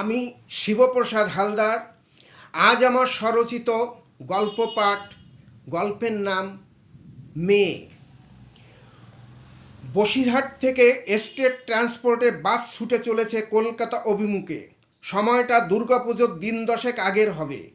আমি শিবপ্রসাদ হালদার। আজ আমার স্বরচিত গল্প পাঠ, গল্পের নাম মেয়ে। বসিরহাট থেকে এস্টেট ট্রান্সপোর্টের বাস ছুটে চলেছে কলকাতা অভিমুখে। সময়টা দুর্গাপুজোর দিন দশেক আগের হবে।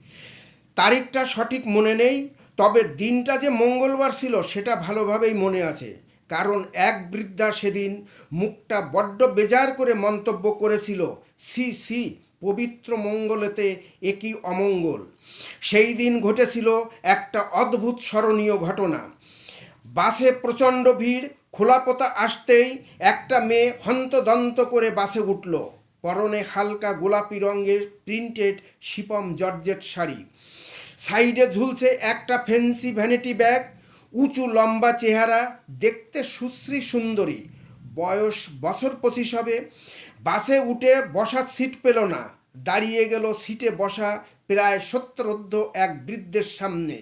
তারিখটা সঠিক মনে নেই, তবে দিনটা যে মঙ্গলবার ছিল সেটা ভালোভাবেই মনে আছে। কারণ এক বৃদ্ধা সেদিন মুখটা বড্ড বেজার করে মন্তব্য করেছিল। সি সি, পবিত্র মঙ্গলেতে একই অমঙ্গল। সেই দিন ঘটেছিল একটা অদ্ভুত স্মরণীয় ঘটনা। বাসে প্রচণ্ড ভিড় খোলাপোতা আসতেই একটা মেয়ে হন্তদন্ত করে বাসে উঠল। পরনে হালকা গোলাপি রঙের প্রিন্টেড শিপম জর্জেট শাড়ি। সাইডে ঝুলছে একটা ফ্যান্সি ভ্যানিটি ব্যাগ উঁচু লম্বা চেহারা, দেখতে সুশ্রী সুন্দরী। বয়স বছর পঁচিশ হবে। বাসে উঠে বসার সিট পেল না। দাঁড়িয়ে গেল সিটে বসা প্রায় সত্তরোদ্ধ এক বৃদ্ধের সামনে।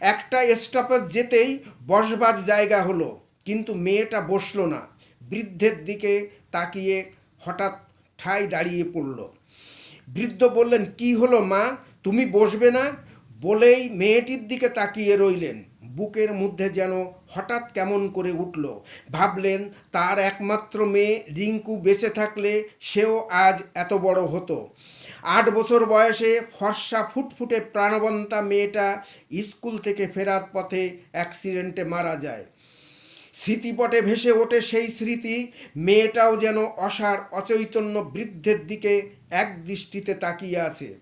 একটা স্টপেজ যেতেই বসবার জায়গা হলো, কিন্তু মেয়েটা বসল না। বৃদ্ধের দিকে তাকিয়ে হঠাৎ ঠাই দাঁড়িয়ে পড়ল। বৃদ্ধ বললেন, কি হলো মা? তুমি বসবে না? বলেই মেয়েটির দিকে তাকিয়ে রইলেন। বুকের মধ্যে যেন হঠাৎ কেমন করে উঠল। ভাবলেন, তার একমাত্র মেয়ে রিঙ্কু বেঁচে থাকলে সেও আজ এত বড় হতো। আট বছর বয়সে ফর্সা ফুটফুটে প্রাণবন্তা মেয়েটা স্কুল থেকে ফেরার পথে অ্যাক্সিডেন্টে মারা যায়। স্মৃতিপটে ভেসে ওঠে সেই স্মৃতি, মেয়েটাও যেন অসার, অচৈতন্য বৃদ্ধের দিকে এক দৃষ্টিতে তাকিয়ে আছে।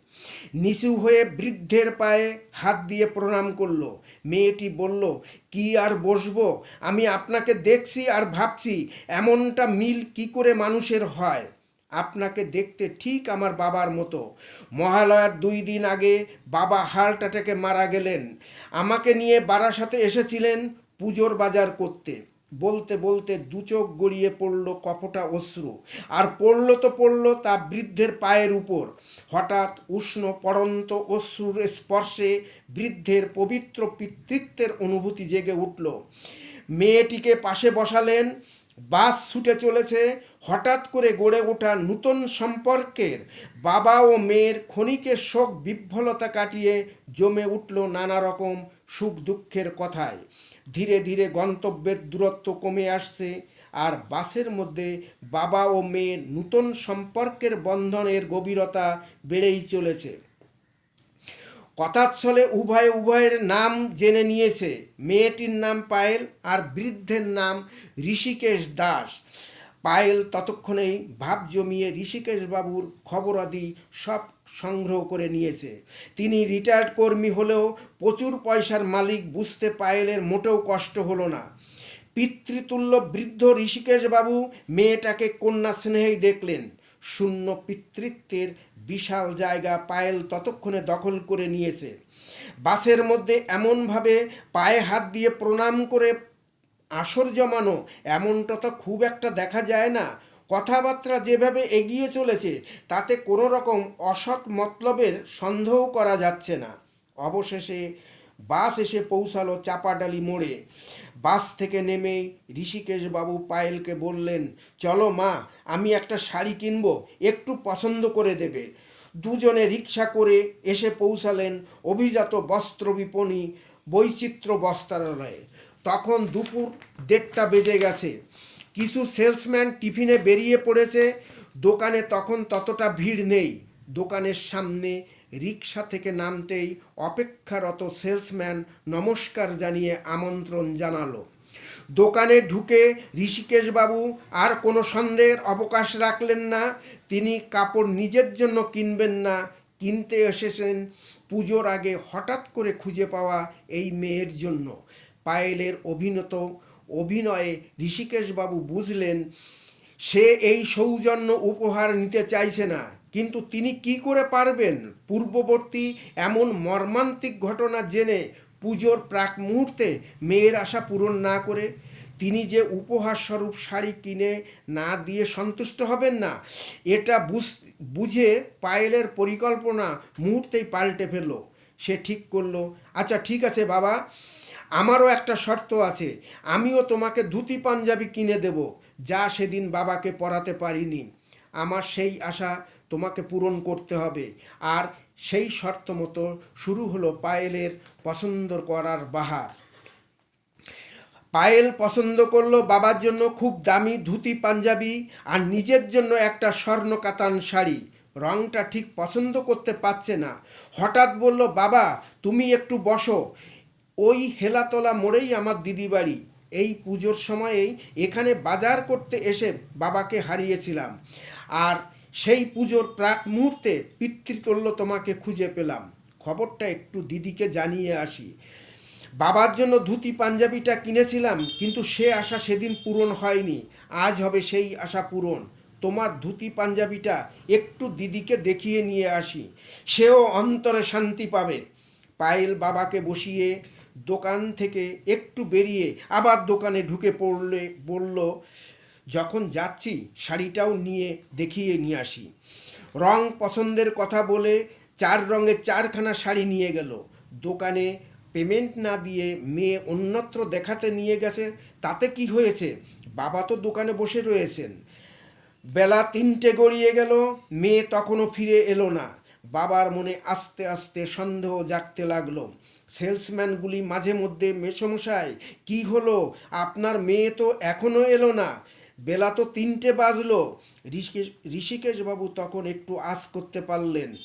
নিচু হয়ে বৃদ্ধের পায়ে হাত দিয়ে প্রণাম করল। মেয়েটি বলল, কি আর বসবো? আমি আপনাকে দেখছি আর ভাবছি, এমনটা মিল কি করে মানুষের হয়? আপনাকে দেখতে ঠিক আমার বাবার মতো। মহালয়ার দুই দিন আগে বাবা হার্ট অ্যাটাকে মারা গেলেন। আমাকে নিয়ে বারাসাতে এসেছিলেন পুজোর বাজার করতে। বলতে বলতে দু চোখ গড়িয়ে পড়ল কপটা অশ্রু। আর পড়ল তো পড়ল তা বৃদ্ধের পায়ের উপর। হঠাৎ উষ্ণ পড়ন্ত অশ্রুর স্পর্শে বৃদ্ধের পবিত্র পিতৃত্বের অনুভূতি জেগে উঠল। মেয়েটিকে পাশে বসালেন, বাস ছুটে চলেছে, হঠাৎ করে গড়ে ওঠা নূতন সম্পর্কের। বাবা ও মেয়ের ক্ষণিকের শোক বিহ্বলতা কাটিয়ে জমে উঠল নানা রকম সুখ দুঃখের কথায়। ধীরে ধীরে গন্তব্যের দূরত্ব কমে আসছে আর বাসের মধ্যে বাবা ও মেয়ে নূতন সম্পর্কের বন্ধনের গভীরতা বেড়েই চলেছে। কথাচ্ছলে উভয় উভয়ের নাম জেনে নিয়েছে। মেয়েটির নাম পায়েল আর বৃদ্ধের নাম ঋষিকেশ দাস। পায়েল ততক্ষণেই ভাব জমিয়ে ঋষিকেশ বাবুর খবরাদি সব সংগ্রহ করে নিয়েছে। তিনি রিটায়ার্ড কর্মী হলেও প্রচুর পয়সার মালিক বুঝতে পায়েলের মোটেও কষ্ট হলো না। পিতৃতুল্য বৃদ্ধ ঋষিকেশ বাবু মেয়েটাকে কন্যা স্নেহেই দেখলেন। শূন্য পিতৃত্বের বিশাল জায়গা পায়েল ততক্ষণে দখল করে নিয়েছে। বাসের মধ্যে এমনভাবে পায়ে হাত দিয়ে প্রণাম করে আসর জমানো, এমনটা তো খুব একটা দেখা যায় না। কথাবার্তা যেভাবে এগিয়ে চলেছে, তাতে কোনো রকম অসৎ মতলবের সন্দেহ করা যাচ্ছে না। অবশেষে বাস এসে পৌঁছালো চাপাডালি মোড়ে। বাস থেকে নেমেই ঋষিকেশ বাবু পায়েলকে বললেন, চলো মা, আমি একটা শাড়ি কিনবো, একটু পছন্দ করে দেবে। দুজনে রিক্সা করে এসে পৌঁছালেন অভিজাত বস্ত্র বিপণী বৈচিত্র্য বস্ত্রালয়ে। তখন দুপুর দেড়টা বেজে গেছে। কিছু সেলসম্যান টিফিনে বেরিয়ে পড়েছে। দোকানে তখন ততটা ভিড় নেই। দোকানের সামনে রিক্সা থেকে নামতেই অপেক্ষারত সেলসম্যান নমস্কার জানিয়ে আমন্ত্রণ জানালো। দোকানে ঢুকে ঋষিকেশবাবু আর কোনো সন্দেহের অবকাশ রাখলেন না। তিনি কাপড় নিজের জন্য কিনবেন না। কিনতে এসেছেন পুজোর আগে হঠাৎ করে খুঁজে পাওয়া এই মেয়ের জন্য। পায়েলের অভিনত অভিনয়ে ঋষিকেশবাবু বুঝলেন, সে এই সৌজন্য উপহার নিতে চাইছে না। কিন্তু তিনি কি করে পারবেন? পূর্ববর্তী এমন মর্মান্তিক ঘটনা জেনে পুজোর প্রাক মুহূর্তে মেয়ের আশা পূরণ না করে তিনি যে উপহার স্বরূপ শাড়ি কিনে না দিয়ে সন্তুষ্ট হবেন না, এটা বুঝে পায়েলের পরিকল্পনা মুহূর্তেই পাল্টে ফেলল। সে ঠিক করল আচ্ছা ঠিক আছে বাবা আমারও একটা শর্ত আছে, আমিও তোমাকে ধুতি পাঞ্জাবি কিনে দেব, যা সেদিন বাবাকে পরাতে পারিনি। আমার সেই আশা তোমাকে পূরণ করতে হবে, আর সেই শর্ত মতো শুরু হলো পায়েলের পছন্দ করার বাহার। পায়েল পছন্দ করল বাবার জন্য খুব দামি ধুতি পাঞ্জাবি আর নিজের জন্য একটা স্বর্ণ কাতান শাড়ি। রংটা ঠিক পছন্দ করতে পারছে না। হঠাৎ বলল, বাবা, তুমি একটু বসো। ওই হেলাতলা মোড়েই আমার দিদি বাড়ি এই পুজোর সময়েই এখানে বাজার করতে এসে বাবাকে হারিয়েছিলাম। আর সেই পুজোর প্রাক মুহূর্তে পিতৃতল্য তোমাকে খুঁজে পেলাম। খবরটা একটু দিদিকে জানিয়ে আসি। বাবার জন্য ধুতি, পাঞ্জাবিটা কিনেছিলাম, কিন্তু সে আশা সেদিন পূরণ হয়নি। আজ হবে সেই আশা পূরণ। তোমার ধুতি, পাঞ্জাবিটা একটু দিদিকে দেখিয়ে নিয়ে আসি। সেও অন্তরে শান্তি পাবে। পায়েল বাবাকে বসিয়ে দোকান থেকে একটু বেরিয়ে আবার দোকানে ঢুকে পড়লে, বলল, যখন যাচ্ছি, শাড়িটাও নিয়ে দেখিয়ে নিয়ে আসি। রং পছন্দের কথা বলে চার রঙের চারখানা শাড়ি নিয়ে গেল। দোকানে পেমেন্ট না দিয়ে মেয়ে অন্যত্র দেখাতে নিয়ে গেছে, তাতে কি হয়েছে? বাবা তো দোকানে বসে রয়েছেন। বেলা তিনটে গড়িয়ে গেল, মেয়ে তখনও ফিরে এলো না। বাবার মনে আস্তে আস্তে সন্দেহ জাগতে লাগল। সেলসম্যানগুলি মাঝে মধ্যে, মেসমশাই, কি হলো? আপনার মেয়ে তো এখনও এলো না। বেলা তো তিনটে বাজলো। ঋষিকেশ ঋষিকেশবাবু তখন একটু আশ করতে পারলেন।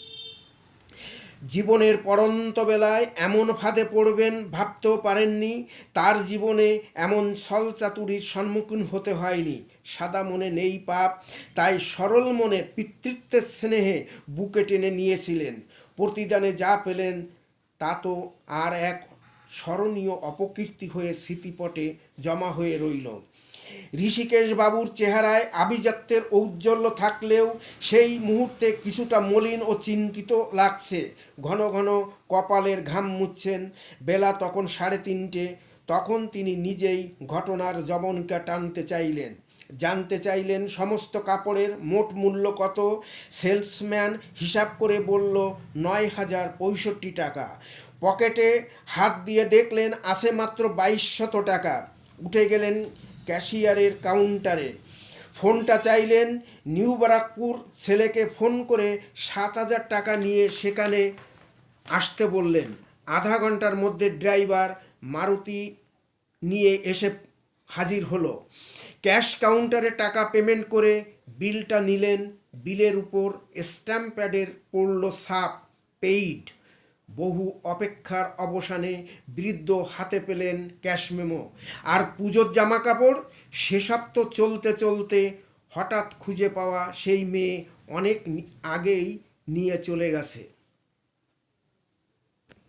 জীবনের পরন্ত বেলায় এমন ফাঁদে পড়বেন, ভাবতেও পারেননি। তার জীবনে এমন ছল চাতুরির সম্মুখীন হতে হয়নি। সাদা মনে নেই পাপ, তাই সরল মনে পিতৃত্বের স্নেহে বুকে টেনে নিয়েছিলেন। প্রতিদানে যা পেলেন, তা তো আর এক স্মরণীয় অপকীর্তি হয়ে স্মৃতিপটে জমা হয়ে রইল। ঋষিকেশ বাবুর চেহারায় আভিজাত্যের ঔজ্জ্বল্য থাকলেও সেই মুহূর্তে কিছুটা মলিন ও চিন্তিত লাগছে। ঘন ঘন কপালের ঘাম মুচ্ছেন বেলা তখন সাড়ে তিনটে। তখন তিনি নিজেই ঘটনার জবনিকা টানতে চাইলেন। জানতে চাইলেন সমস্ত কাপড়ের মোট মূল্য কত। সেলসম্যান হিসাব করে বলল, নয় হাজার পঁয়ষট্টি টাকা। পকেটে হাত দিয়ে দেখলেন আছে মাত্র বাইশশত টাকা। উঠে গেলেন ক্যাশিয়ারের কাউন্টারে। ফোনটা চাইলেন নিউ বারাকপুর ছেলেকে ফোন করে সাত হাজার টাকা নিয়ে সেখানে আসতে বললেন। আধা ঘণ্টার মধ্যে ড্রাইভার মারুতি নিয়ে এসে হাজির হলো। ক্যাশ কাউন্টারে টাকা পেমেন্ট করে বিলটা নিলেন। বিলের উপর স্ট্যাম্প প্যাডের পড়ল সাপ, পেইড। বহু অপেক্ষার অবসানে বৃদ্ধ হাতে পেলেন ক্যাশ মেমো। আর পুজোর জামা কাপড় তো চলতে চলতে হঠাৎ খুঁজে পাওয়া সেই মেয়ে অনেক আগেই নিয়ে চলে গেছে।